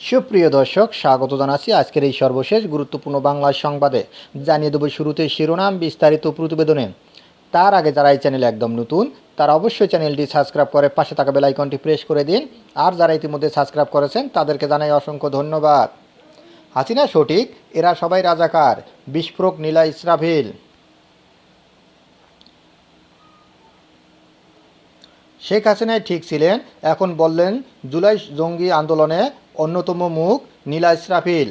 সুপ্রিয় দর্শক, স্বাগত জানাচ্ছি আজকের এই সর্বশেষ গুরুত্বপূর্ণ বাংলা সংবাদে। জানিয়ে দেবো শুরুতে শিরোনাম বিস্তারিত প্রতিবেদনে। তার আগে যারা এই চ্যানেল একদম নতুন, তারা অবশ্যই চ্যানেলটি সাবস্ক্রাইব করে পাশে থাকা বেল আইকনটি প্রেস করে দিন। আর যারা ইতিমধ্যে সাবস্ক্রাইব করেছেন, তাদেরকে জানাই অসংখ্য ধন্যবাদ। হাসিনা সঠিক, এরা সবাই রাজাকার। বিস্ফোরক নীলা ইসরাফিল। শেখ হাসিনাই ঠিক ছিলেন, এখন বললেন জুলাই জঙ্গি আন্দোলনে অন্যতম মুখ নীলা ইসরাফিল।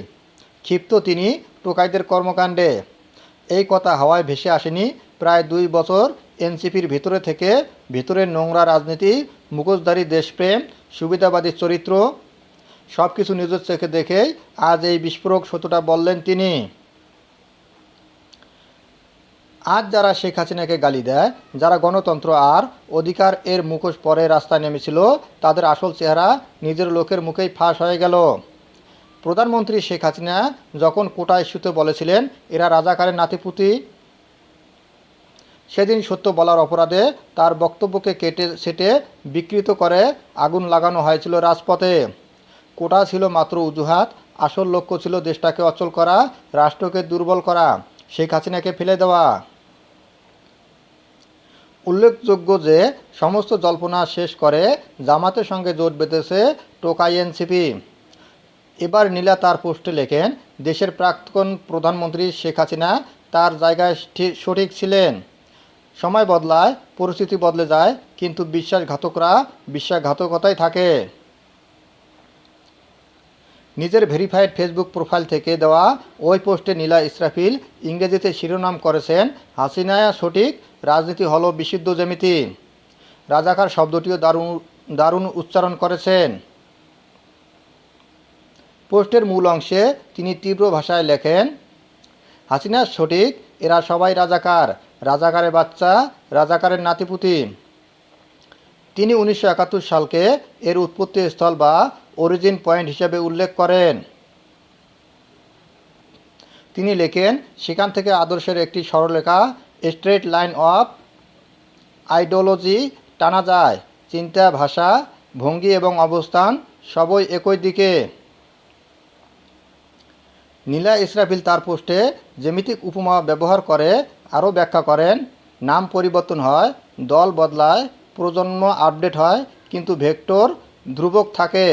ক্ষিপ্ত তিনি টোকাইদের কর্মকাণ্ডে। এই কথা হাওয়ায় ভেসে আসেনি প্রায় দুই বছর এনসিপির ভিতরে থেকে ভিতরের নোংরা রাজনীতি, মুখোশধারী দেশপ্রেম, সুবিধাবাদী চরিত্র সব কিছু নিজের চোখে দেখেই আজ এই বিস্ফোরক সত্যটা বললেন তিনি। আজ যারা শেখ হাসিনাকে গালি দেয়, যারা গণতন্ত্র আর অধিকার এর মুখোশ পরে রাস্তায় নেমেছিল, তাদের আসল চেহারা নিজের লোকের মুখেই ফাঁস হয়ে গেল। প্রধানমন্ত্রী শেখ হাসিনা যখন কোটা ইস্যুতে বলেছিলেন, এরা রাজাকারের নাতিপুতি। সেদিন সত্য বলার অপরাধে তার বক্তব্যকে কেটে সেটে বিকৃত করে আগুন লাগানো হয়েছিল রাজপথে। কোটা ছিল মাত্র অজুহাত, আসল লক্ষ্য ছিল দেশটাকে অচল করা, রাষ্ট্রকে দুর্বল করা, শেখ হাসিনাকে ফেলে দেওয়া। উল্লেখযোগ্য যে সমস্ত জল্পনা শেষ করে জামাতের সঙ্গে জোট বেঁধেছে টোকাই এনসিপি। এবার নীলা তার পোস্টে লেখেন, দেশের প্রাক্তন প্রধানমন্ত্রী শেখ হাসিনা তার জায়গায় সঠিক ছিলেন। সময় বদলায়, পরিস্থিতি বদলে যায়, কিন্তু বিশ্বাসঘাতকরা বিশ্বাসঘাতকতাই থাকে। নিজের ভেরিফাইড ফেসবুক প্রোফাইল থেকে দেওয়া ওই পোস্টে নীলা ইসরাফিল ইংরেজিতে শিরোনাম করেছেন হাসিনা সঠিক, রাজনীতি হলো বিশুদ্ধ জ্যামিতি। রাজাকার শব্দটিও দারুণ দারুণ উচ্চারণ করেছেন। পোস্টের মূল অংশে তিনি তীব্র ভাষায় লেখেন, হাসিনা সঠিক, এরা সবাই রাজাকার, রাজাকারের বাচ্চা, রাজাকারের নাতিপুতি। তিনি উনিশশো একাত্তর সালকে এর উৎপত্তি স্থল বা অরিজিন পয়েন্ট হিসেবে উল্লেখ করেন। তিনি লেখেন, সেখান থেকে আদর্শের একটি সরলরেখা স্ট্রেট লাইন অফ আইডিওলজি টানা যায়। চিন্তা, ভাষা, ভঙ্গি এবং অবস্থান সবই একই দিকে। নীলা ইসরাফিল তার পোস্টে জ্যামিতিক উপমা ব্যবহার করে, আরও ব্যাখ্যা করেন, নাম পরিবর্তন হয়, দল বদলায়, প্রজন্ম আপডেট হয়, কিন্তু ভেক্টর ধ্রুবক থাকে।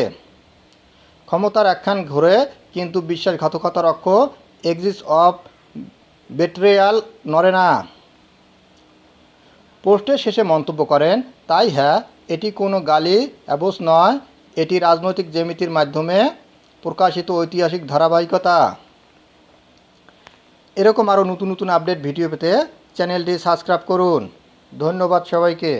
ক্ষমতার একখান ঘুরে কিন্তু বিশ্বাসঘাতকতার অক্ষ এক্সিস অফ বেট্রেয়াল নড়ে না। পোস্টের শেষে মন্তব্য করেন, তাই হ্যাঁ এটি কোনো গালি, অ্যাবোস নয়, এটি রাজনৈতিক জ্যামিতির মাধ্যমে প্রকাশিত ঐতিহাসিক ধারাবাহিকতা। এরকম আরও নতুন নতুন আপডেট ভিডিও পেতে চ্যানেলটি সাবস্ক্রাইব করুন। ধন্যবাদ সবাইকে।